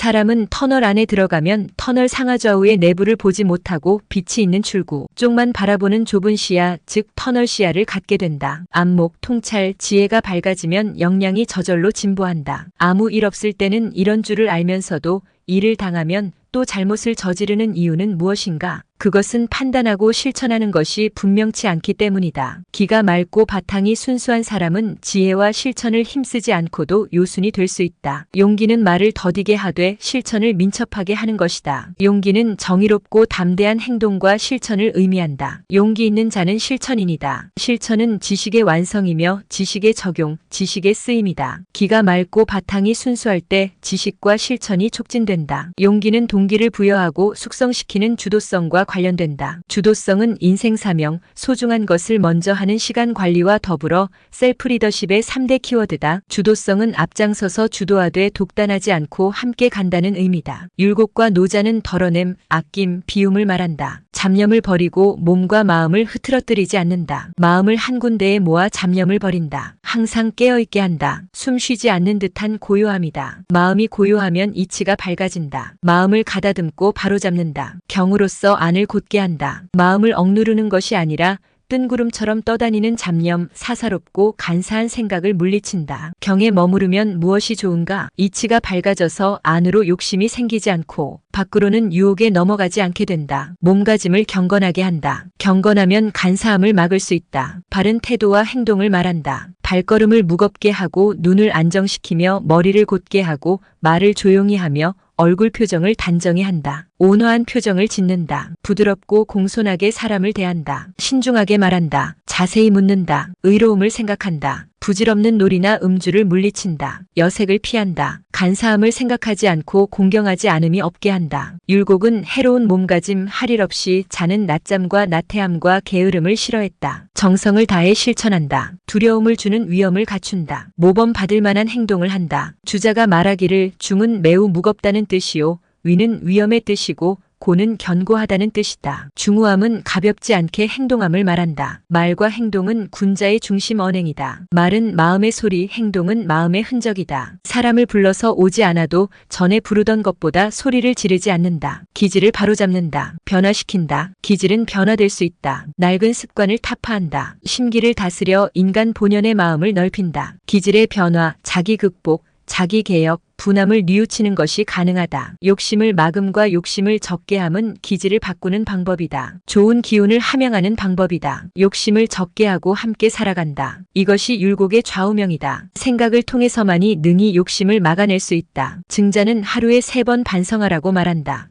사람은 터널 안에 들어가면 터널 상하좌우의 내부를 보지 못하고 빛이 있는 출구 쪽만 바라보는 좁은 시야, 즉 터널 시야를 갖게 된다. 안목, 통찰, 지혜가 밝아지면 역량이 저절로 진보한다. 아무 일 없을 때는 이런 줄을 알면서도 일을 당하면 또 잘못을 저지르는 이유는 무엇인가? 그것은 판단하고 실천하는 것이 분명치 않기 때문이다. 기가 맑고 바탕이 순수한 사람은 지혜와 실천을 힘쓰지 않고도 요순이 될 수 있다. 용기는 말을 더디게 하되 실천을 민첩하게 하는 것이다. 용기는 정의롭고 담대한 행동과 실천을 의미한다. 용기 있는 자는 실천인이다. 실천은 지식의 완성이며 지식의 적용, 지식의 쓰임이다. 기가 맑고 바탕이 순수할 때 지식과 실천이 촉진된다. 용기는 동기를 부여하고 숙성시키는 주도성과 관련된다. 주도성은 인생 사명, 소중한 것을 먼저 하는 시간 관리와 더불어 셀프 리더십의 3대 키워드다. 주도성은 앞장서서 주도하되 독단하지 않고 함께 간다는 의미다. 율곡과 노자는 덜어냄, 아낌, 비움을 말한다. 잡념을 버리고 몸과 마음을 흐트러뜨리지 않는다. 마음을 한 군데에 모아 잡념을 버린다. 항상 깨어있게 한다. 숨 쉬지 않는 듯한 고요함이다. 마음이 고요하면 이치가 밝아진다. 마음을 가다듬고 바로잡는다. 경으로서 안을 곧게 한다. 마음을 억누르는 것이 아니라 뜬구름처럼 떠다니는 잡념, 사사롭고 간사한 생각을 물리친다. 경에 머무르면 무엇이 좋은가? 이치가 밝아져서 안으로 욕심이 생기지 않고 밖으로는 유혹에 넘어가지 않게 된다. 몸가짐을 경건하게 한다. 경건하면 간사함을 막을 수 있다. 바른 태도와 행동을 말한다. 발걸음을 무겁게 하고 눈을 안정시키며 머리를 곧게 하고 말을 조용히 하며 얼굴 표정을 단정히 한다. 온화한 표정을 짓는다. 부드럽고 공손하게 사람을 대한다. 신중하게 말한다. 자세히 묻는다. 의로움을 생각한다. 부질없는 놀이나 음주를 물리친다. 여색을 피한다. 간사함을 생각하지 않고 공경하지 않음이 없게 한다. 율곡은 해로운 몸가짐 할일 없이 자는 낮잠과 나태함과 게으름을 싫어했다. 정성을 다해 실천한다. 두려움을 주는 위험을 갖춘다. 모범 받을 만한 행동을 한다. 주자가 말하기를 중은 매우 무겁다는 뜻이요. 위는 위험의 뜻이고 고는 견고하다는 뜻이다. 중후함은 가볍지 않게 행동함을 말한다. 말과 행동은 군자의 중심 언행이다. 말은 마음의 소리, 행동은 마음의 흔적이다. 사람을 불러서 오지 않아도 전에 부르던 것보다 소리를 지르지 않는다. 기질을 바로잡는다. 변화시킨다. 기질은 변화될 수 있다. 낡은 습관을 타파한다. 심기를 다스려 인간 본연의 마음을 넓힌다. 기질의 변화, 자기 극복, 자기 개혁, 분함을 뉘우치는 것이 가능하다. 욕심을 마금과 욕심을 적게 함은 기질을 바꾸는 방법이다. 좋은 기운을 함양하는 방법이다. 욕심을 적게 하고 함께 살아간다. 이것이 율곡의 좌우명이다. 생각을 통해서만이 능히 욕심을 막아낼 수 있다. 증자는 하루에 세 번 반성하라고 말한다.